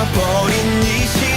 잃어버린 이 시간.